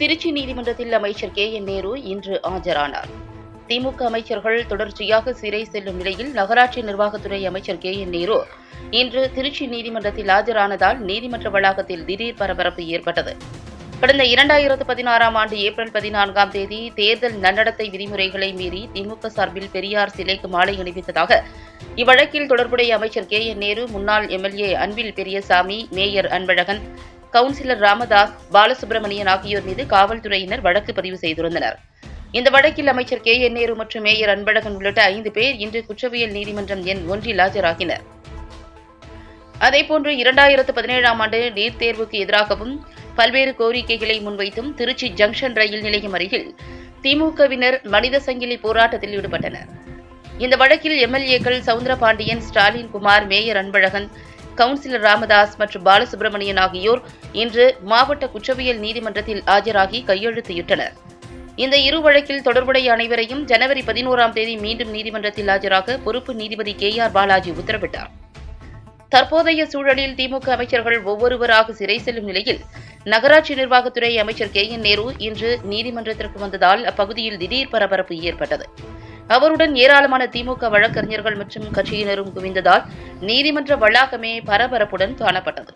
திருச்சி நீதிமன்றத்தில் அமைச்சர் K N Nehru இன்று ஆஜரானார். திமுக அமைச்சர்கள் தொடர்ச்சியாக சிறை செல்லும் நிலையில் நகராட்சி நிர்வாகத்துறை அமைச்சர் கே என் நேரு இன்று திருச்சி நீதிமன்றத்தில் ஆஜரானதால் நீதிமன்ற வளாகத்தில் திடீர் பரபரப்பு ஏற்பட்டது. கடந்த இரண்டாயிரத்து பதினாறாம் ஆண்டு ஏப்ரல் பதினான்காம் தேதி தேர்தல் நன்னடத்தை விதிமுறைகளை மீறி திமுக சார்பில் பெரியார் சிலைக்கு மாலை அணிவித்ததாக இவ்வழக்கில் தொடர்புடைய அமைச்சர் கே என் நேரு முன்னாள் MLA Anbil Periyasamy mayor Anbazhagan councillor Ramadas Balasubramanian ஆகியோர் மீது காவல்துறையினர் வழக்கு பதிவு செய்திருந்தனர். இந்த வழக்கில் அமைச்சர் கே. என். நேரு மற்றும் மேயர் அன்பழகன் உள்ளிட்ட ஐந்து பேர் இன்று குற்றவியல் நீதிமன்றம் எண் ஒன்றில் ஆஜராகினர். அதேபோன்று இரண்டாயிரத்து பதினேழாம் ஆண்டு நீட் தேர்வுக்கு எதிராகவும் பல்வேறு கோரிக்கைகளை முன்வைத்தும் திருச்சி ஜங்ஷன் ரயில் நிலையம் அருகில் திமுகவினர் மனித சங்கிலி போராட்டத்தில் ஈடுபட்டனர். இந்த வழக்கில் எம்எல்ஏக்கள் சவுந்தரபாண்டியன் ஸ்டாலின் குமார் மேயர் அன்பழகன் கவுன்சிலர் ராமதாஸ் மற்றும் பாலசுப்ரமணியன் ஆகியோர் இன்று மாவட்ட குற்றவியல் நீதிமன்றத்தில் ஆஜராகி கையெழுத்திட்டனர். இந்த இரு வழக்கில் தொடர்புடைய அனைவரையும் ஜனவரி பதினோராம் தேதி மீண்டும் நீதிமன்றத்தில் ஆஜராக பொறுப்பு நீதிபதி கே ஆர் பாலாஜி உத்தரவிட்டார். தற்போதைய சூழலில் திமுக அமைச்சர்கள் ஒவ்வொருவராக சிறை செல்லும் நிலையில் நகராட்சி நிர்வாகத்துறை அமைச்சர் கே என் நேரு இன்று நீதிமன்றத்திற்கு வந்ததால் அப்பகுதியில் திடீர் பரபரப்பு ஏற்பட்டது. அவருடன் ஏராளமான திமுக வழக்கறிஞர்கள் மற்றும் கட்சியினரும் குவிந்ததால் நீதிமன்ற வளாகமே பரபரப்புடன் காணப்பட்டது.